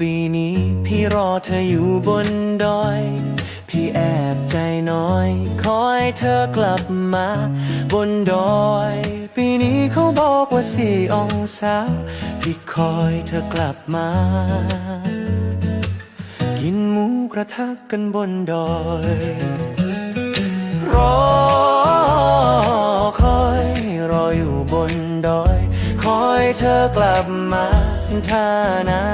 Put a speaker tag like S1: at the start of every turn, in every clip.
S1: ปีนี้ พี่รอเธออยู่บนดอย พี่แอบใจน้อย คอยเธอกลับมา บนดอย ปีนี้เขาบอกว่าสี่องศาพี่คอยเธอกลับมา กินหมูกระทะกันบนดอยรอคอยรออยู่บนดอย คอยเธอกลับมา ถ้านา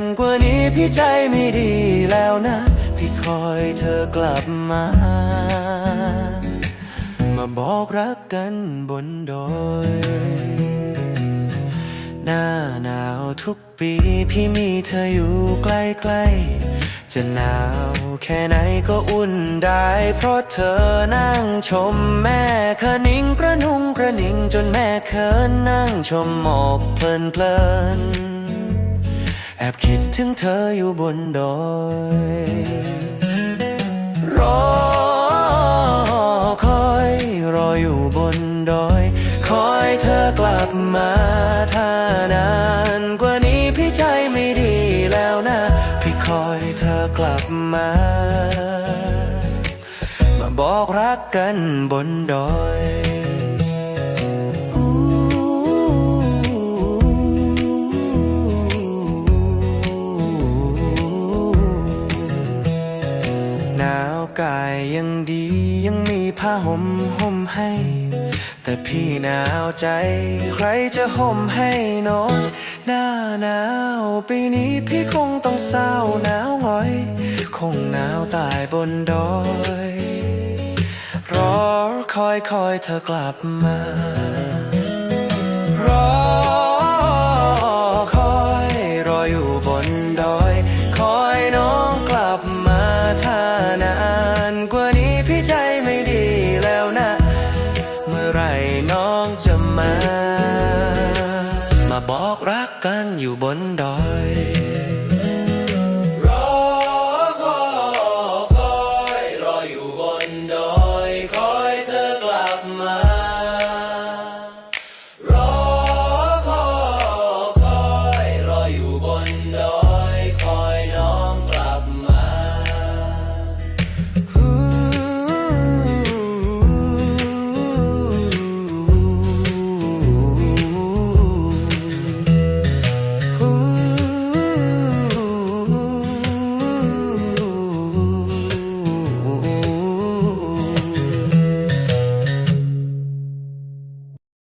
S1: นกว่านี้พี่ใจไม่ดีแล้วนะ พี่คอยเธอกลับมา มาบอกรักกันบนดอยหน้าหนาวทุกปีพี่มีเธออยู่ใกล้ๆ จะหนาวแค่ไหนก็อุ่นได้ เพราะเธอนั่งชมแม่คะนิ่งกระนุงกระนิ่งจนแม่เขินนั่งชมหมอกเพลินเพลิน แอบคิดถึงเธออยู่บนดอยรอคอยรออยู่บนดอย คอยเธอกลับมาถ้านานกว่านี้พี่ใจไม่ดีแล้วนะ พี่คอยเธอกลับมา มาบอกรักกันบนดอย กายยังดียังมีผ้าห่มห่มให้ แต่พี่หนาวใจ ใครจะห่มให้นอนหน้าหนาวปีนี้พี่คงต้องเศร้าหนาวหงอย คงหนาวตายบนดอย รอคอยคอยเธอกลับมารอคอยรออยู่บนดอยคอย มา มาบอกรักกันอยู่บนดอย